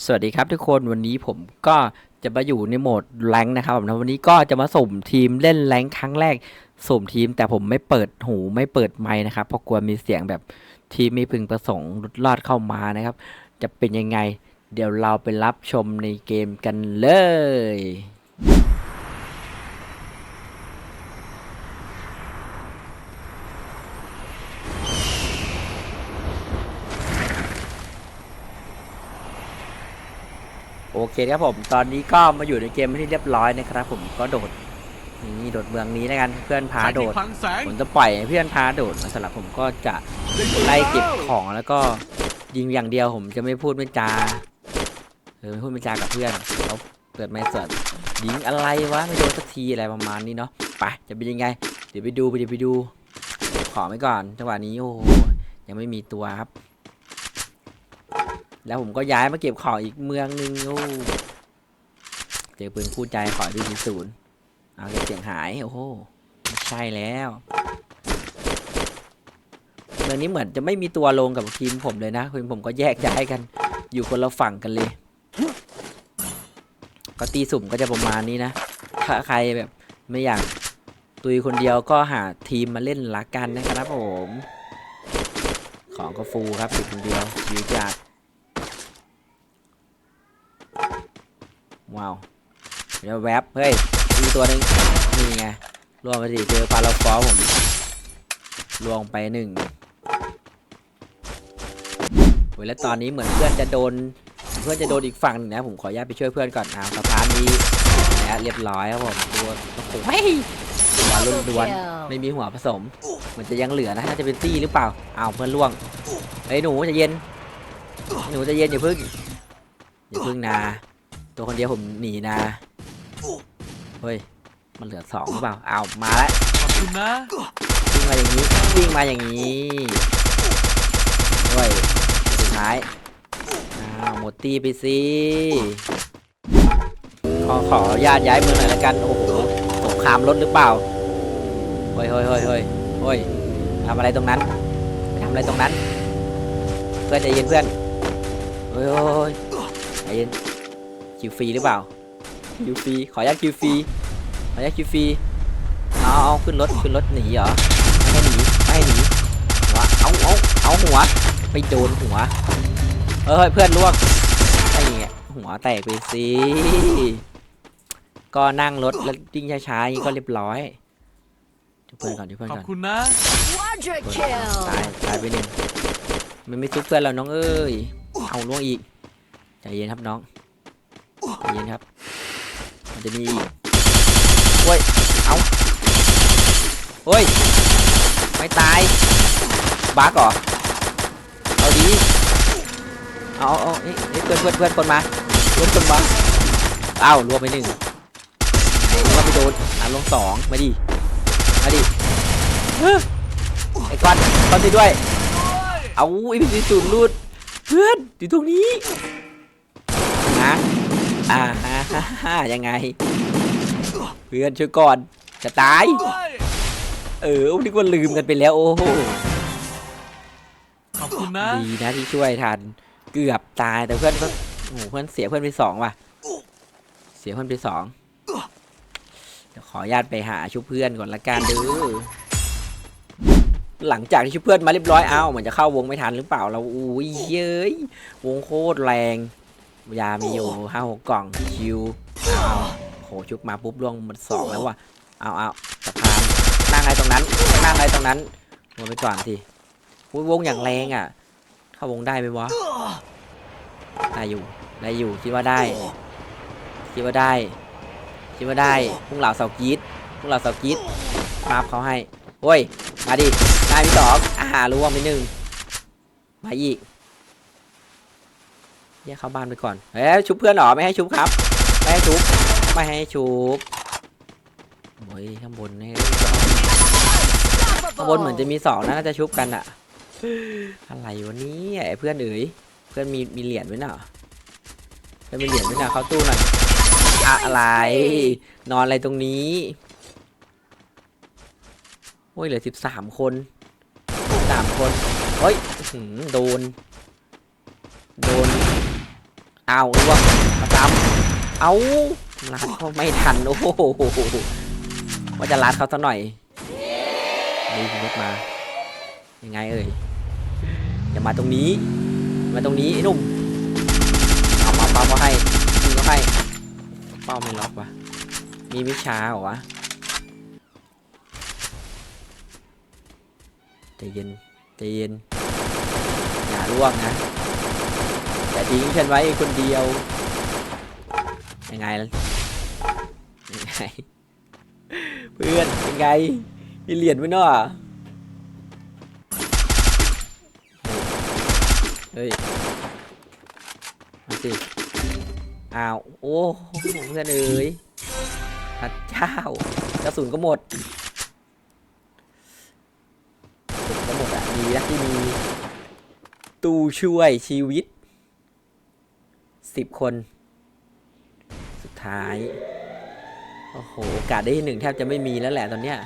สวัสดีครับทุกคนวันนี้ผมก็จะมาอยู่ในโหมดแรงนะครับผมนะวันนี้ก็จะมาสุ่มทีมเล่นแรงค์ครั้งแรกสุ่มทีมแต่ผมไม่เปิดหูไม่เปิดไมค์นะครับเพราะกลัวมีเสียงแบบทีมไม่พึงประสงค์ลุดลอดเข้ามานะครับ จะเป็นยังไง เดี๋ยวเราไปรับชมในเกมกันเลย โอเคครับผม ตอนนี้ก็มาอยู่ในเกมเป็นที่เรียบร้อยนะครับผมก็โดดนี่โดดเมืองนี้แล้วกันเพื่อนพาโดดคลังแสงผมจะปล่อยให้เพื่อนพาโดดสำหรับผมก็จะไล่เก็บของแล้วก็ยิงอย่างเดียวผมจะไม่พูดไม่จาเออไม่พูดไม่จากับเพื่อนเขาเปิดไม่เสิร์ยิงอะไรวะไม่โดนสักทีอะไรประมาณนี้เนาะไปจะเป็นยังไง เดี๋ยวไปดูไปเดี๋ยวไปดูเก็บของไว้ก่อนจังหวะนี้โอ้โหยังไม่มีตัวครับ แล้วผมก็ย้ายมาเก็บของอีกเมืองหนึงโอ้เจอปืนคู่ใจขอที่ศูนย์เอาเก็บเสียงหายโอ้โหไม่ใช่แล้วเมืองนี้เหมือนจะไม่มีตัวลงกับทีมผมเลยนะทีมผมก็แยกย้ายกัน อยู่คนละฝั่งกันเลย ก็ตีสุ่มก็จะประมาณนี้นะถ้าใครแบบไม่อยากตุยคนเดียวก็หาทีมมาเล่นละกันนะครับผม ของก็ฟูครับอยู่คนเดียวชิวจัด ว้าวเดี๋ยวแวบเฮ้ยมีตัวหนึ่งนี่ไงรวมไปสิเจอปลาลาฟอผมลวงไปหนึ่งโอ้ยแล้วตอนนี้เหมือนเพื่อนจะโดน เพื่อนจะโดนอีกฝั่งหนึ่งนะ ผมขออนุญาตไปช่วยเพื่อนก่อนเอาสะพานนี้นะเรียบร้อยครับผมตัวโอ้โหเฮ้ยหัวล้วนล้วนๆไม่มีหัวผสมเหมันจะยังเหลือนะน่าจะเป็นซี่หรือเปล่าอ้าวเพื่อนล่วงเฮ้ยหนูใจะเย็นหนูใจะเย็นอย่าพึ่งอย่าพึ่งนะ ตัวคนเดียวผมหนีนะเฮ้ยมันเหลือสองหรือเปล่าเอามาแล้วขอบคุณนะวิ่งมาอย่างนี้วิ่งมาอย่างนี้เฮ้ยสุดท้ายอ้าวหมดตีไปสิขอขอญาตย้ายมือหน่อยละกันโอ้โหสงครามรถหรือเปล่าเฮ้ยเฮ้ยเฮ้ยเฮ้ยเฮ้ยทำอะไรตรงนั้นทำอะไรตรงนั้น เพื่อนใจเย็นเพื่อนเฮ้ยเฮ้ยใจเย็น คิวฟรีหรือเปล่าคิวฟรีขออนุญาตคิวฟรีขออนุญาตคิวฟรีเอาเอาขึ้นรถขึ้นรถหนีเหรอไม่ให้หนีไม่ให้หนีหัวเอาเอาเอาหัวไปโดนหัวเฮ้ยเพื่อนล่วงไอ้เงี้ยหัวแตกไปสิก็นั่งรถแล้ววิ่งช้าๆอย่างนี้ก็เรียบร้อยดูเพื่อนก่อนดูเพื่อนขอบก่อนคุณนะ Quadra ตาย kill. ตายไปหนึ่งมันไม่ซุกเพื่อนเราน้องเอ้ยเอาล่วงอีกใจเย็นครับน้องใจ เย็นครับ มันจะมีอีกโอ้ย เอาโอ้ย ไม่ตาย บักเหรอ เอาดี เอาเอาเอาเอ้ยเอ้ยเพื่อนเพื่อนเพื่อนคนมาเพื่อนคนมาอ้าวรวมไปหนึ่งรวมไปโดนอะลงสองมาดิ มาดิไอ้ก้อนก้อนช่วยด้วย เอาไอ้พี่ศูนย์รูด เพื่อนอยู่ตรงนี้นะ อ่าฮะฮ่าฮ่ายังไง เพื่อนช่วยก่อนจะตาย เออนึกว่าลืมกันไปแล้ว โอ้โหขอบคุณนะ ดีนะที่ช่วยทัน เกือบตายแต่เพื่อนก็โอ้โหเพื่อนเสียเพื่อนไปสองว่ะ เสียเพื่อนไปสองเดี๋ยวขออนุญาตไปหาชุบเพื่อนก่อนละกันเด้อหลังจากที่ชุบเพื่อนมาเรียบร้อยเอ้าเหมือนจะเข้าวงไม่ทันหรือเปล่าเราอุ้ยเย้ยวงโคตรแรง ยามีอยู่ห้าหกกล่องคิวเอาโหชุบมาปุ๊บล่วงหมันสองแล้วว่ะเอาเอาสะพานนั่งอะไรตรงนั้นนั่งอะไรตรงนั้นลงไปก่อนสิอุ๊ยวงอย่างแรงอะ เข้าวงได้ไหมวะได้อยู่ได้อยู่คิดว่าได้คิดว่าได้คิดว่าได้พุ่งเหล่าเสากีดพุ่งเหล่าเสากีดมาบเขาให้โอ้ยมาดินายพี่สองอาหารรวมไปหนึ่งมาอีก แยกเข้าบ้านไปก่อนเฮ้ยชุบเพื่อนหรอไม่ให้ชุบครับไม่ให้ชุบไม่ให้ชุบโอ้ยข้างบนนี่ข้างบนเหมือนจะมีสองนะน่าจะชุบกันอะอะไรวะเนี่ไอ้เพื่อนเอ๋ยเพื่อนมีมีเหรียญไว้น่ะเพื่อนมีเหรียญไว้น่ะเข้าตู้หน่อยอะไร นอนอะไรตรงนี้โอ้ยเหลือสิบสามคนสามคนเฮ้ยโดน โดน อ้าวล่วงมาตาเอาลาดเขาไม่ทันโอ้โหว่าจะลาดเขาสักหน่อยนี่รถมา ยังไงเอ่ยอย่ามาตรงนี้ มาตรงนี้ไอ้หนุ่มเอามาเป้าเขาให้ยิงเขาให้เป้าไม่ล็อกวะมีวิชาเหรอวะใจเย็นใจเย็นอย่าร่วงนะ อย่าทิ้งฉันไว้คนเดียว ยังไงล่ะยังไง เพื่อนยังไง มีเหรียญไว้เนาะเฮ้ยมาสิอ้าว โอ้โหเพื่อนเอ๋ยพระเจ้ากระสุนก็หมดกระสุนก็หมดอะดีนะที่มี ตู้ช่วยชีวิต สิบคน สุดท้าย โอ้โห โอกาสได้ที่หนึ่งแทบจะไม่มีแล้วแหละตอนเนี้ย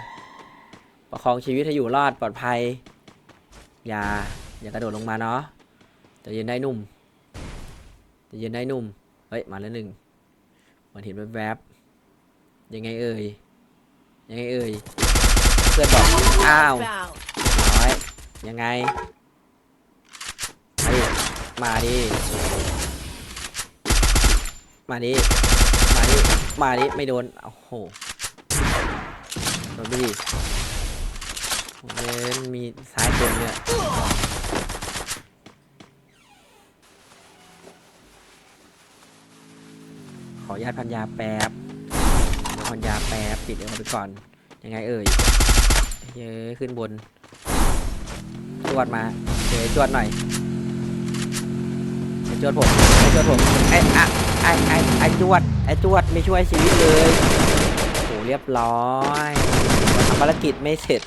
ประคองชีวิตให้อยู่รอดปลอดภัย อย่า อย่ากระโดดลงมาเนาะจะยืนได้นุ่มจะยืนได้นุ่ม เฮ้ย มาแล้วหนึ่งมันเห็นแวบๆยังไงเอ่ย ยังไงเอ่ย เพื่อนบอก อ้าวน้อยยังไงมาดิ มาดิ มาดิ มาดิ ไม่โดน โอ้โห โดนไปดิเล่นมีซ้ายเต็มเนี่ยขออนุญาตพันยาแป๊บเดี๋ยวพันยาแป๊บปิดเอาไปก่อน ยังไงเอ่ย เย้ขึ้นบน จวดมาเดี๋ยวจวดหน่อยไอ้จวดผมไอ้จวดผมไอ้อะ ไอ้ไอ้ไอ้จวดไอ้จวดไม่ช่วยชีวิตเลยโหเรียบร้อยทำภารกิจไม่เสร็จ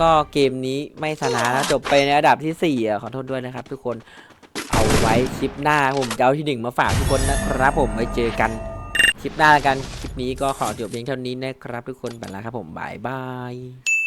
ก็เกมนี้ไม่ชนะแล้วจบไปในอันดับที่สี่อะขอโทษด้วยนะครับ ทุกคนเอาไว้คลิปหน้าผมจะเอาที่หนึ่งมาฝากทุกคนนะครับ ผมไว้เจอกันคลิปหน้าแล้วกันคลิปนี้ก็ขอจบเพียงเท่านี้นะครับ ทุกคนไปแล้วครับผมบายบาย